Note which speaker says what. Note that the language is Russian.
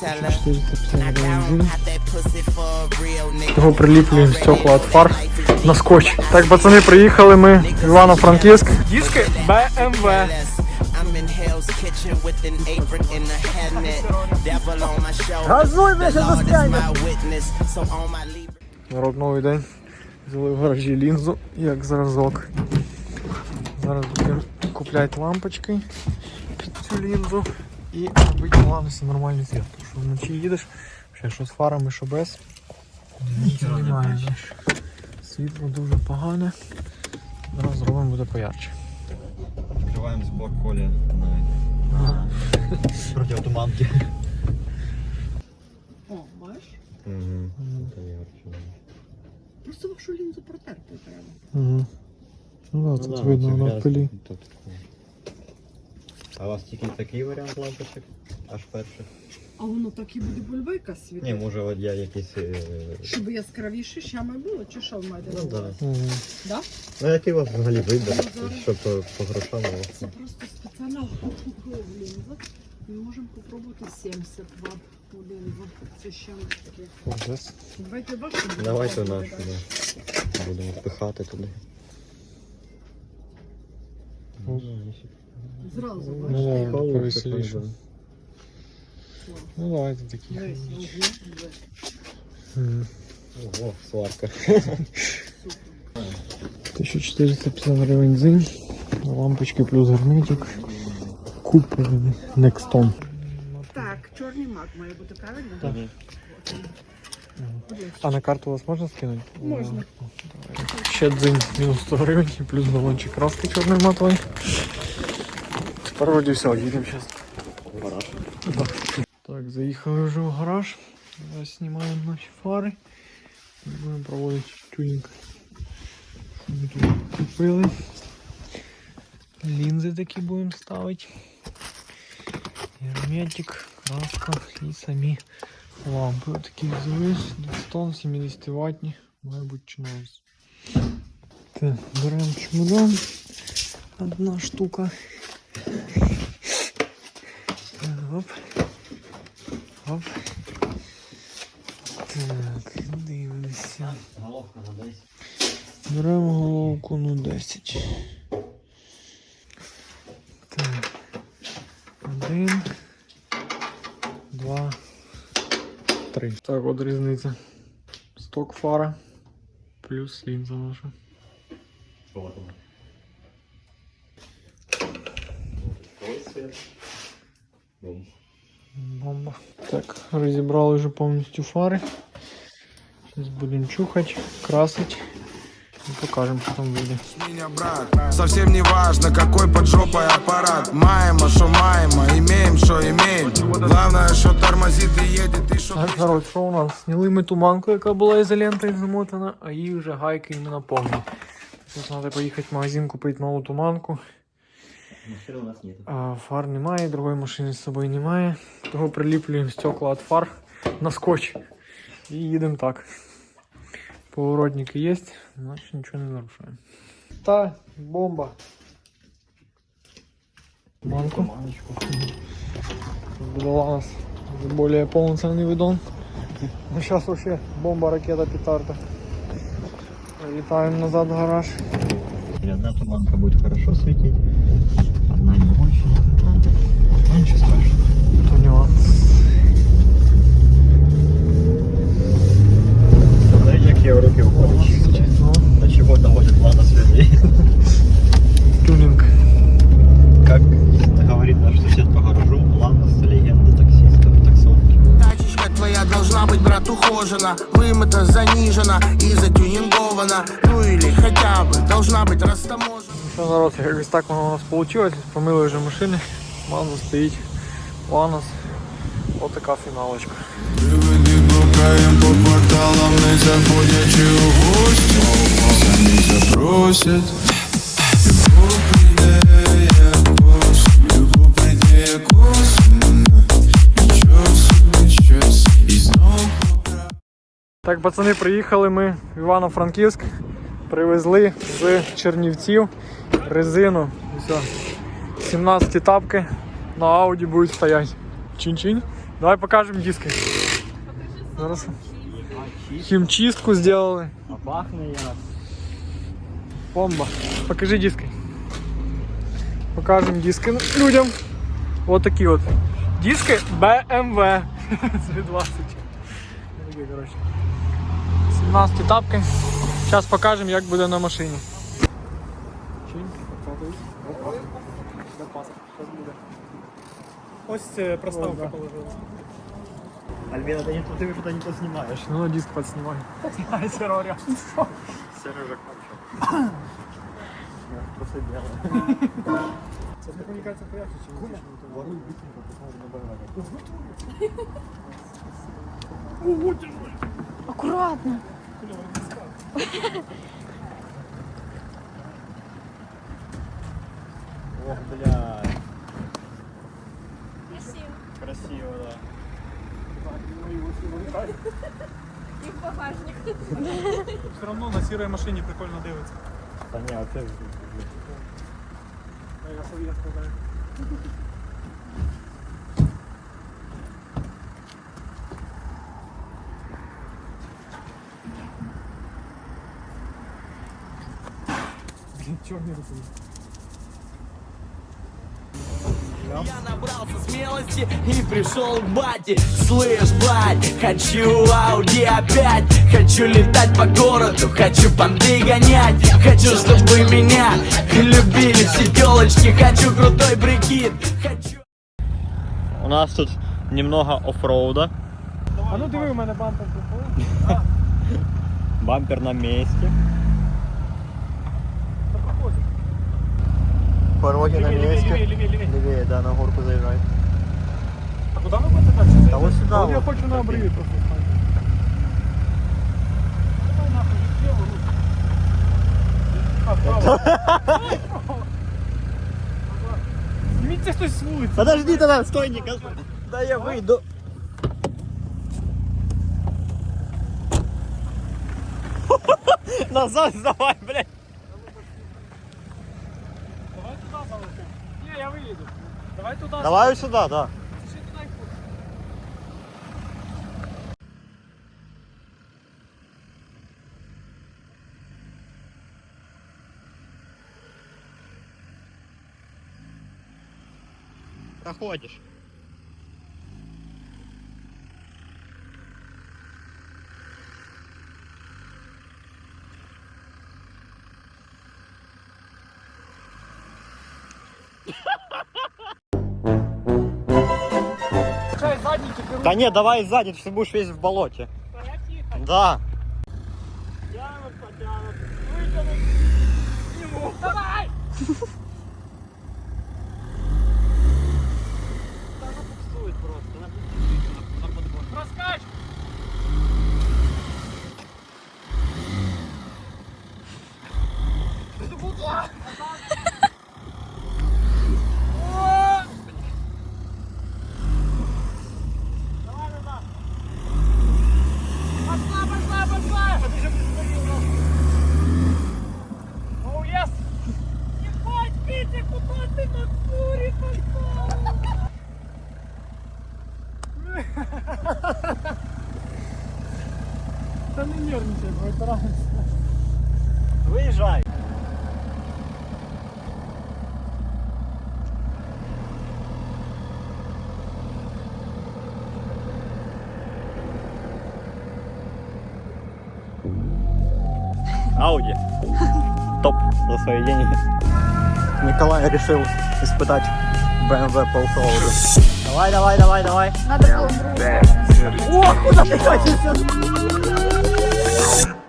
Speaker 1: teller.
Speaker 2: 450
Speaker 1: Knock
Speaker 2: гривень
Speaker 1: down,
Speaker 2: бензин.
Speaker 1: hot that pussy for a real nigga.
Speaker 2: Того приліплюємо стекла від фар на скотч. Так, пацани, приїхали ми в Івано-Франківськ. Диски BMW.
Speaker 1: I'm in Hell's Kitchen with an apron and a helmet. Devil on my shoulder.
Speaker 2: Газуй,
Speaker 1: The Lord is my witness. So on my leave.
Speaker 2: Народ новий день. Взяли в гаражі лінзу як зразок. Зараз будемо купляти лампочки під цю лінзу і робити главное нормальний світ. Тому що вночі їдеш, ще що з фарами, що без. Нічого немає. да. Світло дуже погане. Зараз зробимо буде поярче.
Speaker 3: Открываем сбор Коли на противотуманки.
Speaker 4: О, бачиш?
Speaker 3: Угу.
Speaker 4: Просто вашу лінзу протерти треба.
Speaker 2: Угу. Ну так, тут видно воно в пилі.
Speaker 3: А у вас тільки такий варіант лампочок? Аж перших?
Speaker 4: А воно так і буде бульбайка
Speaker 3: Ні,
Speaker 4: світити.
Speaker 3: може от я якийсь. е,
Speaker 4: Щоб яскравіше щами було, чи що в мене?
Speaker 3: Ну да.
Speaker 4: Да?
Speaker 3: Ну який у вас взагалі вибір,
Speaker 4: Ну, зараз.
Speaker 3: щоб по, по грошам було?
Speaker 4: Це просто спеціальна лінза. Ми можемо попробувати 70 ватт у лінзу. Це ще таке.
Speaker 2: Десь.
Speaker 4: Давайте вашу.
Speaker 3: Давайте нашу,
Speaker 4: да.
Speaker 3: Будемо впихати туди.
Speaker 2: Ну,
Speaker 4: Зразу,
Speaker 2: Ну,
Speaker 4: бачиш?
Speaker 2: да,
Speaker 3: Холодно,
Speaker 2: повеселіше.
Speaker 3: так,
Speaker 2: Ну давайте такі.
Speaker 4: Дивись, ого, дивись.
Speaker 2: Мгм.
Speaker 3: Ого, сварка.
Speaker 4: Супер.
Speaker 2: 1450 гривень зинь, лампочки плюс герметик. Куплений Nexton.
Speaker 4: Так, чорний мак має бути правильно?
Speaker 2: Так.
Speaker 4: Подивись.
Speaker 2: А на карту у вас можна скинути?
Speaker 4: Можна.
Speaker 2: Ще дзинь мінус 100 гривень і плюс балончик краски чорної матової. Тепер вроді все, їдемо зараз. Так, заїхали вже в гараж. Зараз знімаємо наші фари. Будемо проводити тюнінг. Що ми тут купили. Лінзи такі будемо ставити. Герметик, краска і самі лампи. Такі взяли. Дистон 70 ватні. Має бути чиновець. Так, беремо чемодан. Одна штука. Оп. Оп. Так, дивимося.
Speaker 3: Головка на 10.
Speaker 2: Беремо головку ну 10. Так. Один. Два. Три. Так, от різниця. Сток фара. Плюс лінза наша.
Speaker 3: Що там? Ось світ.
Speaker 2: Бомба. Так, розібрали вже повністю фари. Зараз будемо чухати, красити і покажемо, що там вийде.
Speaker 5: меня, брат Совсем не важно, какой под жопой аппарат Маемо, что маемо, имеем, что имеем Главное, что тормозит и едет, и что
Speaker 2: Так, народ, що у нас? Зняли ми туманку, яка була ізолентою замотана, а її вже гайки іменно повні. Тут треба поїхати в магазин купити нову туманку.
Speaker 3: Машин у нас нет.
Speaker 2: А фар немає, другої машини з собою немає. Того приліплюємо стекла від фар на скотч. І їдемо так. Поворотники є, значить нічого не нарушаємо. Та бомба. Манку. Была у нас более полноценный видон. Ну сейчас вообще бомба, ракета, петарда. Летаем назад в гараж.
Speaker 3: Одна туманка будет хорошо светить,
Speaker 5: ухожена. Вымыта, занижена и затюнингована Ну или хотя бы должна быть растаможена
Speaker 2: Що народ, якось так воно у нас вийшло. Помили вже машини. Маза стоїть. Ланос. Ось така фіналочка.
Speaker 5: Приводи блукаем по кварталам, не заходячи у гості Самі запросять Любов прийде, як осінь Любов прийде, як осінь Нічого собі щось І знов поправ
Speaker 2: Так, пацани, приїхали ми в Івано-Франківськ. Привезли з Чернівців резину. Все. 17 тапки на Ауді будуть стояти. Чин-чин.
Speaker 6: Давай покажемо диски. Зараз хімчистку зробили.
Speaker 3: Пахне як.
Speaker 6: Бомба. Покажи диски. Покажем диски людям. Вот такі от. Диски BMW. Це 20. 17 тапки. Зараз покажемо, як буде на машині. Ось це проставка положилась.
Speaker 3: Альбіна, ти не туди ви туди не познімаєш.
Speaker 6: Ну, диск подснимай. Подснимай серверя.
Speaker 3: Сережа кончив. Просто дело.
Speaker 6: Це комунікація появиться, чи не?
Speaker 3: Воруй быстренько, посмотрим на БМВ.
Speaker 7: Аккуратно.
Speaker 3: Ох, бля.
Speaker 7: Красиво.
Speaker 3: Красиво, да.
Speaker 7: И в багажник.
Speaker 6: Все одно на сірій машині прикольно дивиться.
Speaker 3: Та ні, оце...
Speaker 6: Я совет складаю. Блин, черный руку.
Speaker 1: Я набрался смелости и пришел к бате Слышь, блядь, хочу Ауди опять Хочу летать по городу, хочу понты гонять Хочу, чтобы меня любили все телочки Хочу крутой прикид, хочу
Speaker 3: У нас тут немного оффроуда.
Speaker 6: А ну диви, у мене бампер.
Speaker 3: Бампер на месте. Пороги на
Speaker 6: Левее,
Speaker 3: месте.
Speaker 6: левее, левее, левее.
Speaker 3: Левее, да, на горку заезжай.
Speaker 6: А куди ми будете далі?
Speaker 3: Та ось сюди,
Speaker 6: От я
Speaker 3: от.
Speaker 6: хочу на обриві просто стати. Давай нахуй, зліва руку. А, вправо. Зніміться хтось з вулиці.
Speaker 3: Подожди тогда, стой, не каз- Да я выйду. Назад сдавай, блядь.
Speaker 6: Давай. Давай
Speaker 3: сюда, да. Проходишь.
Speaker 6: Задники беру.
Speaker 3: Да нет, давай сзади, ты будешь весь в болоте.
Speaker 6: Стоять їхати.
Speaker 3: Да.
Speaker 6: Тянут, потянут. Витянуть. Ему. Давай!
Speaker 3: Выезжай. Ауди. Топ за свои деньги. Николай решил испытать BMW по оффроуду. Давай, давай, давай, давай.
Speaker 7: Надо было
Speaker 3: О, куда ты катишься?
Speaker 5: Show.